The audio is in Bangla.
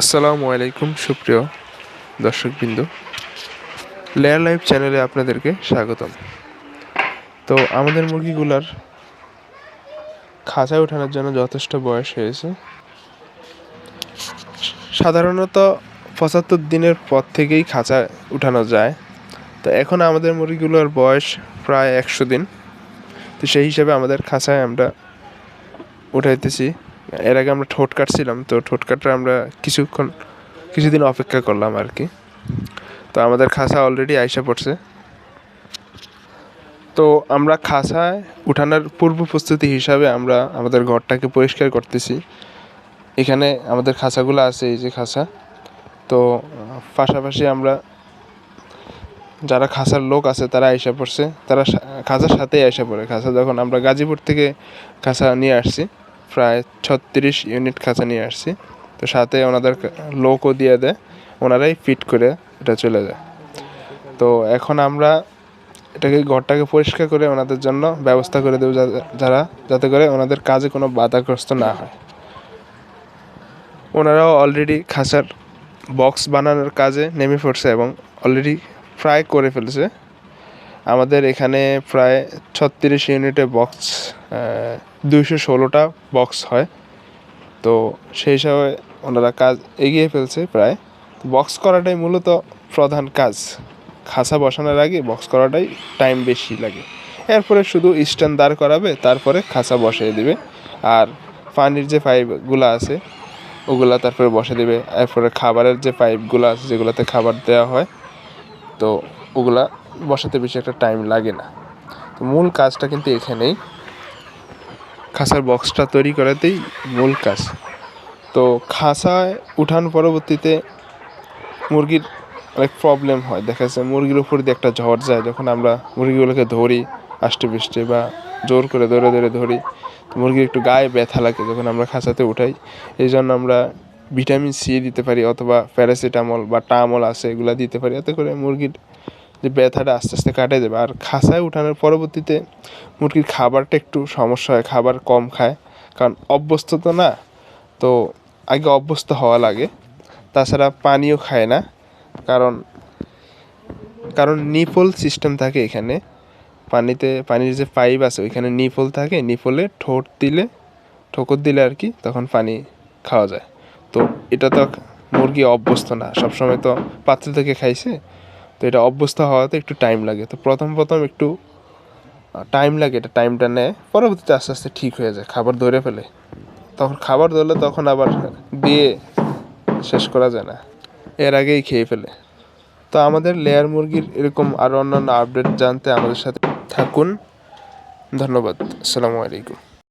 আসসালামু আলাইকুম, সুপ্রিয় দর্শকবৃন্দ। লেয়ার লাইভ চ্যানেলে আপনাদেরকে স্বাগতম। তো আমাদের মুরগিগুলার খাঁচায় ওঠানোর জন্য যথেষ্ট বয়স হয়েছে। সাধারণত পঁচাত্তর দিনের পর থেকেই খাঁচায় উঠানো যায়। তো এখন আমাদের মুরগিগুলোর বয়স প্রায় একশো দিন। তো সেই হিসাবে আমাদের খাঁচায় আমরা উঠাইতেছি। এর আগে আমরা ঠোঁট কাটছিলাম, তো ঠোঁট কাটটা আমরা কিছুক্ষণ, কিছুদিন অপেক্ষা করলাম আর কি। তো আমাদের খাসা অলরেডি আইসা পড়ছে। তো আমরা খাসায় উঠানোর পূর্ব প্রস্তুতি হিসাবে আমরা আমাদের ঘরটাকে পরিষ্কার করতেছি। এখানে আমাদের খাসাগুলো আছে, এই যে খাসা। তো পাশাপাশি আমরা যারা খাসার লোক আছে, তারা আইসা পড়ছে। তারা খাঁচার সাথেই আইসা পড়ে। খাসা যখন আমরা গাজীপুর থেকে খাসা নিয়ে আসছি প্রায় ছত্রিশ ইউনিট খাঁচা নিয়ে আসছি। তো সাথে ওনাদের লোকও দিয়ে দেয়, ওনারাই ফিট করে এটা চলে যায়। তো এখন আমরা এটাকে ঘরটাকে পরিষ্কার করে ওনাদের জন্য ব্যবস্থা করে দেবো যারা যাতে করে ওনাদের কাজে কোনো বাধাগ্রস্ত না হয়। ওনারাও অলরেডি খাঁচার বক্স বানানোর কাজে নেমে পড়ছে এবং অলরেডি প্রায় করে ফেলেছে। আমাদের এখানে প্রায় ছত্রিশ ইউনিটে বক্স দুইশো ষোলোটা বক্স হয়। তো সেই হিসাবে ওনারা কাজ এগিয়ে ফেলছে প্রায়। বক্স করাটাই মূলত প্রধান কাজ। খাসা বসানোর আগে বক্স করাটাই টাইম বেশি লাগে। এরপরে শুধু স্ট্যান্ড দাঁড় করাবে, তারপরে খাঁচা বসিয়ে দিবে। আর পানির যে পাইপগুলো আছে, ওগুলা তারপরে বসে দেবে। এরপরে খাবারের যে পাইপগুলো আছে, যেগুলোতে খাবার দেওয়া হয়, তো ওগুলা বসাতে বেশি একটা টাইম লাগে না। তো মূল কাজটা কিন্তু এখানেই। খাসার বক্সটা তৈরি করাতেই মূল কাজ। তো খাঁচায় উঠান পরবর্তীতে মুরগির অনেক প্রবলেম হয়। দেখা যাচ্ছে মুরগির উপর দিয়ে একটা ঝড় যায়, যখন আমরা মুরগিগুলোকে ধরি আষ্টে পৃষ্ঠে বা জোর করে ধরে ধরে ধরি মুরগির একটু গায়ে ব্যথা লাগে যখন আমরা খাঁচাতে উঠাই। এই জন্য আমরা ভিটামিন সি দিতে পারি অথবা প্যারাসিটামল বা টামল আছে, এগুলো দিতে পারি। এতে করে মুরগির যে ব্যথাটা আস্তে আস্তে কাটে যাবে। আর খাঁচায় উঠানোর পরবর্তীতে মুরগির খাবারটা একটু সমস্যা হয়, খাবার কম খায়। কারণ অভ্যস্ত তো না, তো আগে অভ্যস্ত হওয়া লাগে। তাছাড়া পানিও খায় না। কারণ কারণ নিপল সিস্টেম থাকে এখানে। পানিতে, পানির যে পাইপ আছে, ওইখানে নিপল থাকে। নিপলে ঠোঁট দিলে, ঠোকর দিলে আর কি তখন পানি খাওয়া যায়। তো এটা তো মুরগি অভ্যস্ত না। সবসময় তো পাত্র থেকে খাইছে। তো এটা অভ্যস্ত হওয়াতে একটু টাইম লাগে। তো প্রথম প্রথম একটু টাইম লাগে এটা টাইমটা নেয়। পরবর্তীতে আস্তে আস্তে ঠিক হয়ে যায়, খাবার ধরে ফেলে। তখন খাবার ধরলে তখন আবার দিয়ে শেষ করা যায় না। এর আগেই খেয়ে ফেলে। তো আমাদের লেয়ার মুরগির এরকম আরও অন্যান্য আপডেট জানতে আমাদের সাথে থাকুন। ধন্যবাদ। আসসালামু আলাইকুম।